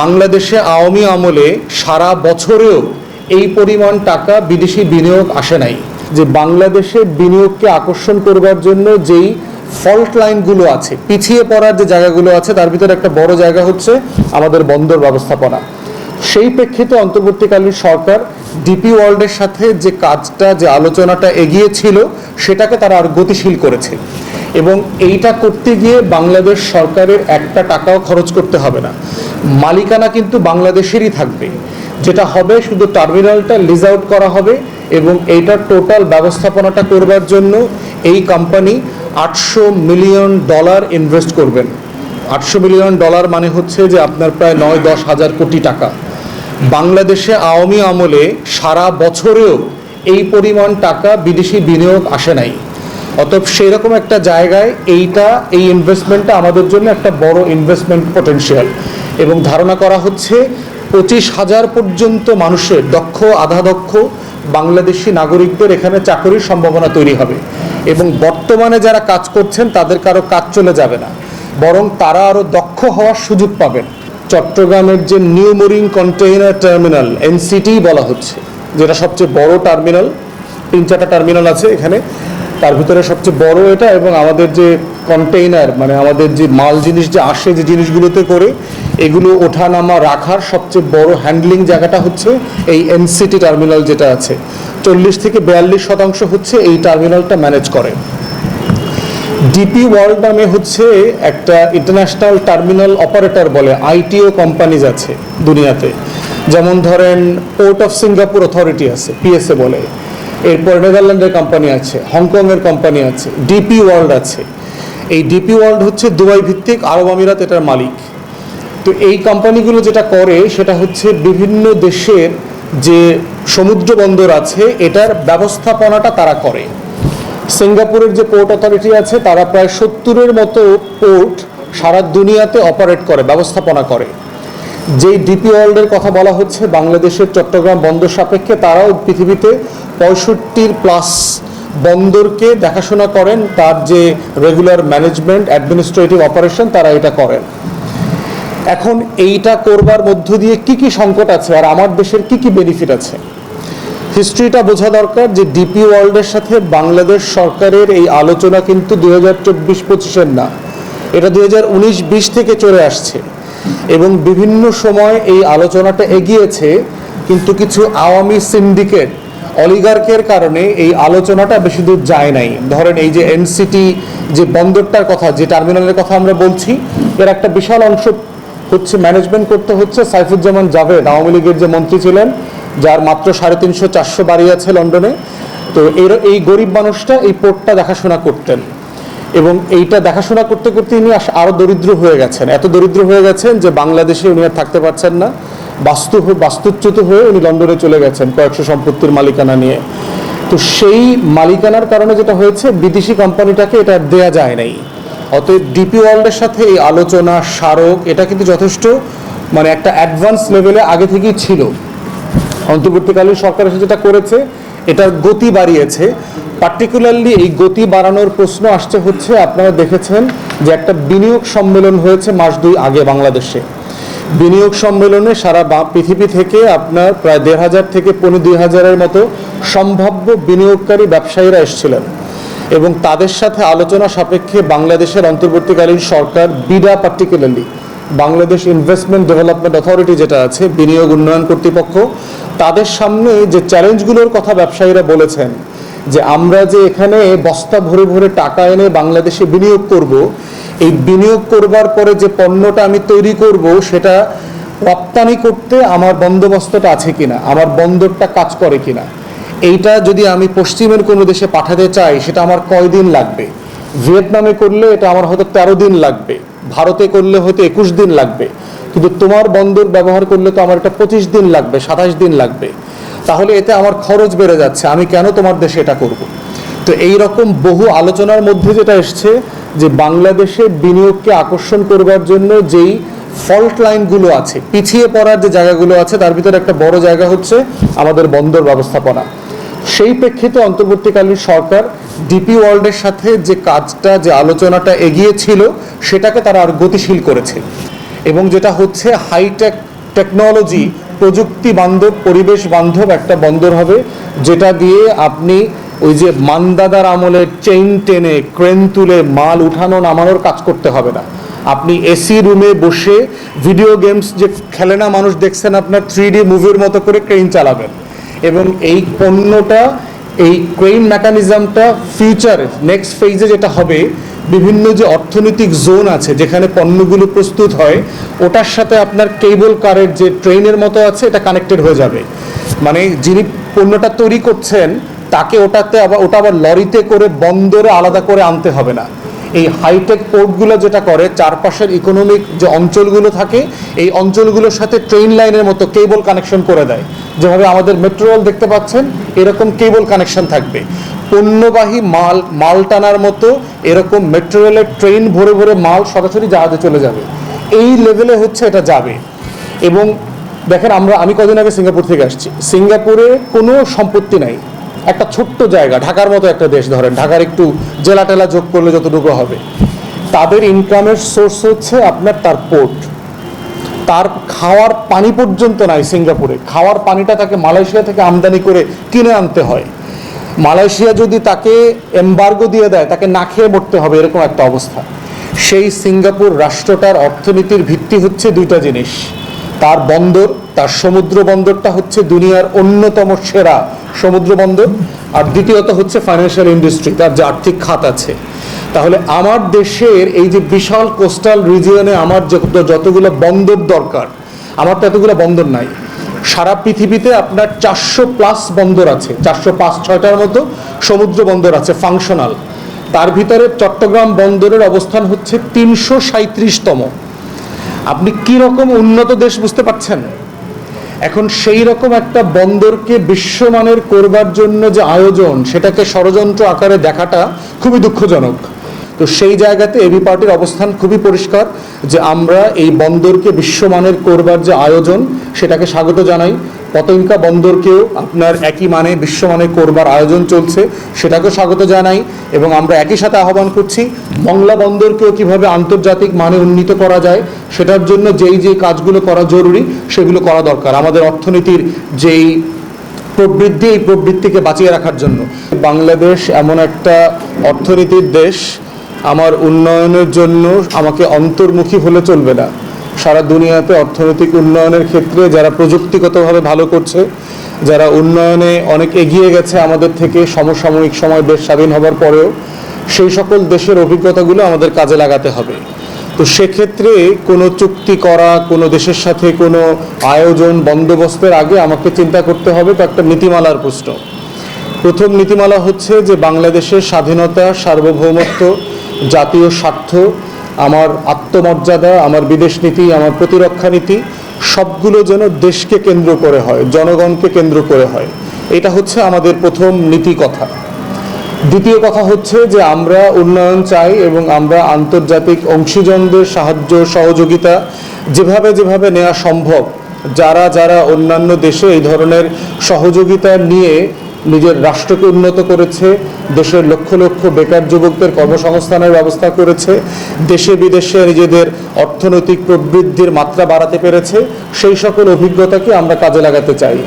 বাংলাদেশে আওয়ামী আমলে সারা বছরেও এই পরিমাণ টাকা বিদেশি বিনিয়োগ আসে নাই। যে বাংলাদেশে বিনিয়োগকে আকর্ষণ করবার জন্য যেই ফল্ট লাইনগুলো আছে, পিছিয়ে পড়ার যে জায়গাগুলো আছে, তার ভিতরে একটা বড় জায়গা হচ্ছে আমাদের বন্দর ব্যবস্থাপনা। সেই প্রেক্ষিতে অন্তর্বর্তীকালীন সরকার ডিপি ওয়ার্ল্ডের সাথে যে কাজটা, যে আলোচনাটা এগিয়েছিল সেটাকে তারা আর গতিশীল করেছে। এবং এইটা করতে গিয়ে বাংলাদেশ সরকারের একটা টাকাও খরচ করতে হবে না। মালিকানা কিন্তু বাংলাদেশেরই থাকবে। যেটা হবে শুধু টার্মিনালটা লিজ আউট করা হবে এবং এইটার টোটাল ব্যবস্থাপনাটা করবার জন্য এই কোম্পানি আটশো মিলিয়ন ডলার ইনভেস্ট করবেন। আটশো মিলিয়ন ডলার মানে হচ্ছে যে আপনার প্রায় নয় দশ হাজার কোটি টাকা। বাংলাদেশে আওয়ামী আমলে সারা বছরেও এই পরিমাণ টাকা বিদেশি বিনিয়োগ আসে নাই। অতএব সেরকম একটা জায়গায় এইটা, এই ইনভেস্টমেন্টটা আমাদের জন্য একটা বড় ইনভেস্টমেন্ট পটেনশিয়াল এবং ধারণা করা হচ্ছে পঁচিশ হাজার পর্যন্ত মানুষের দক্ষ আধা দক্ষ বাংলাদেশি নাগরিকদের এখানে চাকরির সম্ভাবনা তৈরি হবে। এবং বর্তমানে যারা কাজ করছেন তাদের কারও কাজ চলে যাবে না। বরং তারা আরও দক্ষ হওয়ার সুযোগ পাবেন। চট্টগ্রামের যে new mooring container terminal, NCT বলা হচ্ছে, যেটা সবচেয়ে বড় টার্মিনাল, তিন চারটা টার্মিনাল আছে এখানে। তার ভিতরে সবচেয়ে বড় এটা এবং আমাদের যে কন্টেইনার মানে আমাদের যে মাল জিনিস যে আসে যে জিনিসগুলোতে করে, এগুলো ওঠানামা রাখার সবচেয়ে বড় হ্যান্ডলিং জায়গাটা হচ্ছে এই এনসিটি টার্মিনাল যেটা আছে। চল্লিশ থেকে বিয়াল্লিশ শতাংশ হচ্ছে এই টার্মিনালটা ম্যানেজ করে। ডিপি ওয়ার্ল্ড নামে হচ্ছে একটা ইন্টারন্যাশনাল টার্মিনাল অপারেটর বলে আইটিও কোম্পানিজ আছে দুনিয়াতে। যেমন ধরেন পোর্ট অফ সিঙ্গাপুর অথরিটি আছে পিএসএ বলে। এরপর নেদারল্যান্ডের কোম্পানি আছে হংকংয়ের কোম্পানি আছে ডিপি ওয়ার্ল্ড আছে। এই ডিপি ওয়ার্ল্ড হচ্ছে দুবাই ভিত্তিক আরব আমিরাত এটার মালিক। তো এই কোম্পানিগুলো যেটা করে, সেটা হচ্ছে বিভিন্ন দেশের যে সমুদ্র বন্দর আছে, এটার ব্যবস্থাপনাটা তারা করে। সিঙ্গাপুরের যে পোর্ট অথরিটি আছে, তারা প্রায় সত্তরের মতো পোর্ট সারা দুনিয়াতে অপারেট করে, ব্যবস্থাপনা করে। যেই ডিপি ওয়ার্ল্ডের কথা বলা হচ্ছে, বাংলাদেশের চট্টগ্রাম বন্দর সাপেক্ষে তারাও পৃথিবীতে পঁয়ষট্টির প্লাস বন্দরকে দেখাশোনা করেন। তার যে রেগুলার ম্যানেজমেন্ট অ্যাডমিনিস্ট্রেটিভ অপারেশন তারা এটা করেন। এখন এইটা করবার মধ্য দিয়ে কি কি সংকট আছে, আর আমার দেশের কি কি বেনিফিট আছে? হিস্ট্রিটা বোঝা দরকার যে ডিপি ওয়ার্ল্ডের সাথে বাংলাদেশ সরকারের এই আলোচনা কিন্তু দুই হাজার চব্বিশ পঁচিশের না। এটা দুই হাজার উনিশ বিশ থেকে চলে আসছে এবং বিভিন্ন সময় এই আলোচনাটা এগিয়েছে, কিন্তু কিছু আওয়ামী সিন্ডিকেট, অলিগার্কের কারণে এই আলোচনাটা বেশি দূর যায় নাই। ধরেন এই যে এনসিটি যে বন্দরটার কথা, যে টার্মিনালের কথা আমরা বলছি, এর একটা বিশাল অংশ হচ্ছে ম্যানেজমেন্ট করতে হচ্ছে সাইফুজ্জামান জাভেদ, আওয়ামী লীগের যে মন্ত্রী ছিলেন যার মাত্র সাড়ে তিনশো চারশো বাড়ি আছে লন্ডনে। তো এর, এই গরিব মানুষটা এই পোর্টটা দেখাশোনা করতেন। এবং এইটা দেখাশোনা করতে করতে ইনি আরও দরিদ্র হয়ে গেছেন। এত দরিদ্র হয়ে গেছেন যে বাংলাদেশে উনি আর থাকতে পারছেন না। বাস্তু বাস্তুচ্যুত হয়ে উনি লন্ডনে চলে গেছেন কয়েকশো সম্পত্তির মালিকানা নিয়ে। তো সেই মালিকানার কারণে যেটা হয়েছে, বিদেশি কোম্পানিটাকে এটা দেয়া যায় নাই। অতএব ডিপি ওয়ার্ল্ডের সাথে এই আলোচনা, স্মারক, এটা কিন্তু যথেষ্ট মানে একটা অ্যাডভান্স লেভেলে আগে থেকেই ছিল। অন্তর্বর্তীকালীন সরকার এসে যেটা করেছে, এটার গতি বাড়িয়েছে। পার্টিকুলারলি এই গতি বাড়ানোর প্রশ্ন আসছে হচ্ছে, আপনারা দেখেছেন যে একটা বিনিয়োগ সম্মেলন হয়েছে মাস দুই আগে বাংলাদেশে। বিনিয়োগ সম্মেলনে সারা বা- পৃথিবী থেকে আপনার প্রায় দেড় হাজার থেকে পনেরো দুই হাজারের মতো সম্ভাব্য বিনিয়োগকারী ব্যবসায়ীরা এসেছিলেন। এবং তাদের সাথে আলোচনা সাপেক্ষে বাংলাদেশের অন্তর্বর্তীকালীন সরকার, BIDA particularly Bangladesh Investment Development Authority যেটা আছে, বিনিয়োগ উন্নয়ন কর্তৃপক্ষ, তাদের সামনে যে চ্যালেঞ্জগুলোর কথা ব্যবসায়ীরা বলেছেন, যে আমরা যে এখানে বস্তা ভরে ভরে টাকা এনে বাংলাদেশে বিনিয়োগ করব, এই বিনিয়োগ করবার পরে যে পণ্যটা আমি তৈরি করব, সেটা রপ্তানি করতে আমার বন্দোবস্তটা আছে কিনা, আমার বন্দরটা কাজ করে কিনা, এইটা যদি আমি পশ্চিমের কোনো দেশে পাঠাতে চাই, সেটা আমার কয়দিন লাগবে? ভিয়েতনামে করলে এটা আমার হয়তো তেরো দিন লাগবে। ভারতে করলে হয়তো একুশ দিন লাগবে, কিন্তু তোমার বন্দর ব্যবহার করলে তো আমার এটা পঁচিশ দিন লাগবে, সাতাশ দিন লাগবে। তাহলে এতে আমার খরচ বেড়ে যাচ্ছে, আমি কেন তোমার দেশে এটা করব? তো এই রকম বহু আলোচনার মধ্যে যেটা এসছে, যে বাংলাদেশে বিনিয়োগকে আকর্ষণ করবার জন্য যেই ফল্ট লাইনগুলো আছে, পিছিয়ে পড়ার যে জায়গাগুলো আছে, তার ভিতরে একটা বড় জায়গা হচ্ছে আমাদের বন্দর ব্যবস্থাপনা। সেই প্রেক্ষিতে অন্তর্বর্তীকালীন সরকার ডিপি ওয়ার্ল্ডের সাথে যে কাজটা, যে আলোচনাটা এগিয়েছিল সেটাকে তারা আর গতিশীল করেছে। এবং যেটা হচ্ছে হাইটেক টেকনোলজি প্রযুক্তি বান্ধব, পরিবেশ বান্ধব একটা বন্দর হবে, যেটা দিয়ে আপনি ওই যে মান্দাদার আমলে চেইন টেনে ক্রেন তুলে মাল উঠানো, নামানোর কাজ করতে হবে না। আপনি এসি রুমে বসে ভিডিও গেমস যে খেলে না মানুষ দেখছেন আপনার থ্রি ডি মুভির মতো করে ক্রেন চালাবেন। এবং এই পণ্যটা এই ক্রেইন মেকানিজমটা ফিউচার নেক্সট ফেজে যেটা হবে, বিভিন্ন যে অর্থনৈতিক জোন আছে, যেখানে পণ্যগুলো প্রস্তুত হয়, ওটার সাথে আপনার কেবল কারের যে ট্রেনের মতো আছে, এটা কানেক্টেড হয়ে যাবে। মানে যিনি পণ্যটা তৈরি করছেন, তাকে ওটাতে আবার, ওটা আবার লরিতে করে বন্দরে আলাদা করে আনতে হবে না। এই হাইটেক পোর্টগুলো যেটা করে, চারপাশের ইকোনমিক যে অঞ্চলগুলো থাকে, এই অঞ্চলগুলোর সাথে ট্রেন লাইনের মতো কেবল কানেকশন করে দেয়। যেভাবে আমাদের মেট্রো রেল দেখতে পাচ্ছেন, এরকম কেবল কানেকশন থাকবে। পণ্যবাহী মাল মাল টানার মতো এরকম মেট্রো রেলের ট্রেন ভরে ভরে মাল সরাসরি জাহাজে চলে যাবে। এই লেভেলে হচ্ছে এটা যাবে। এবং দেখেন আমরা, আমি কদিন আগে সিঙ্গাপুর থেকে আসছি। সিঙ্গাপুরে কোনো সম্পত্তি নাই। একটা ছোট্ট জায়গা, ঢাকার মতো একটা দেশ ধরেন, ঢাকার একটু জেলা টেলা যোগ করলে যতটুকু হবে। তাদের ইনকামের সোর্স হচ্ছে আপনার তার পোর্ট তার খাওয়ার পানি পর্যন্ত নাই সিঙ্গাপুরে। খাওয়ার পানিটা তাকে মালয়েশিয়া থেকে আমদানি করে কিনে আনতে হয়। মালয়েশিয়া যদি তাকে এম্বার্গো দিয়ে দেয়, তাকে না খেয়ে মরতে হবে, এরকম একটা অবস্থা। সেই সিঙ্গাপুর রাষ্ট্রটার অর্থনীতির ভিত্তি হচ্ছে দুইটা জিনিস। তার বন্দর, তার সমুদ্র বন্দরটা হচ্ছে দুনিয়ার অন্যতম সেরা সমুদ্র বন্দর। আর দ্বিতীয়ত হচ্ছে ফাইন্যান্সিয়াল ইন্ডাস্ট্রি তার যে আর্থিক খাত আছে। তাহলে আমার দেশের এই যে বিশাল কোস্টাল রিজিয়নে আমার যত, যতগুলো বন্দর দরকার, আমার তো এতগুলো বন্দর নাই। সারা পৃথিবীতে আপনার চারশো প্লাস বন্দর আছে, চারশো পাঁচ, ছয়টার মতো সমুদ্র বন্দর আছে ফাংশনাল তার ভিতরে চট্টগ্রাম বন্দরের অবস্থান হচ্ছে তিনশো সাঁত্রিশতম আপনি কি রকম উন্নত দেশ বুঝতে পারছেন? এখন সেই রকম একটা বন্দরকে বিশ্বমানের করবার জন্য যে আয়োজন, সেটাকে ষড়যন্ত্র আকারে দেখাটা খুবই দুঃখজনক। তো সেই জায়গাতে এবি পার্টির অবস্থান খুবই পরিষ্কার, যে আমরা এই বন্দরকে বিশ্বমানের করবার যে আয়োজন, সেটাকে স্বাগত জানাই। পতঙ্কা বন্দরকেও আপনার একই মানে বিশ্বমানের করবার আয়োজন চলছে, সেটাকেও স্বাগত জানাই এবং আমরা একই সাথে আহ্বান করছি মংলা বন্দরকেও কীভাবে আন্তর্জাতিক মানে উন্নীত করা যায়, সেটার জন্য যেই যেই কাজগুলো করা জরুরি, সেগুলো করা দরকার। আমাদের অর্থনীতির যেই প্রবৃদ্ধি, এই প্রবৃত্তিকে বাঁচিয়ে রাখার জন্য। বাংলাদেশ এমন একটা অর্থনীতির দেশ, আমার উন্নয়নের জন্য আমাকে অন্তর্মুখী হলে চলবে না। সারা দুনিয়াতে অর্থনৈতিক উন্নয়নের ক্ষেত্রে যারা প্রযুক্তিগতভাবে ভালো করছে, যারা উন্নয়নে অনেক এগিয়ে গেছে আমাদের থেকে, সমসাময়িক সময় দেশ স্বাধীন হবার পরেও, সেই সকল দেশের অভিজ্ঞতাগুলো আমাদের কাজে লাগাতে হবে। তো সেক্ষেত্রে কোনো চুক্তি করা, কোনো দেশের সাথে কোনো আয়োজন, বন্দোবস্তের আগে আমাকে চিন্তা করতে হবে তো একটা নীতিমালার প্রশ্ন। প্রথম নীতিমালা হচ্ছে যে বাংলাদেশের স্বাধীনতা, সার্বভৌমত্ব, জাতীয় স্বার্থ আমার আত্মমর্যাদা, আমার বিদেশ নীতি, আমার প্রতিরক্ষা নীতি, সবগুলো যেন দেশকে কেন্দ্র করে হয়, জনগণকে কেন্দ্র করে হয়। এটা হচ্ছে আমাদের প্রথম নীতি কথা। দ্বিতীয় কথা হচ্ছে যে আমরা উন্নয়ন চাই এবং আমরা আন্তর্জাতিক অংশীজনদের সাহায্য, সহযোগিতা যেভাবে যেভাবে নেওয়া সম্ভব, যারা যারা অন্যান্য দেশে এই ধরনের সহযোগিতা নিয়ে নিজের রাষ্ট্রকে উন্নত করেছে, দেশের লক্ষ লক্ষ বেকার যুবকদের কর্মসংস্থানের ব্যবস্থা করেছে, দেশে বিদেশে নিজেদের অর্থনৈতিক প্রবৃদ্ধির মাত্রা বাড়াতে পেরেছে, সেই সকল অভিজ্ঞতাকে আমরা কাজে লাগাতে চাই।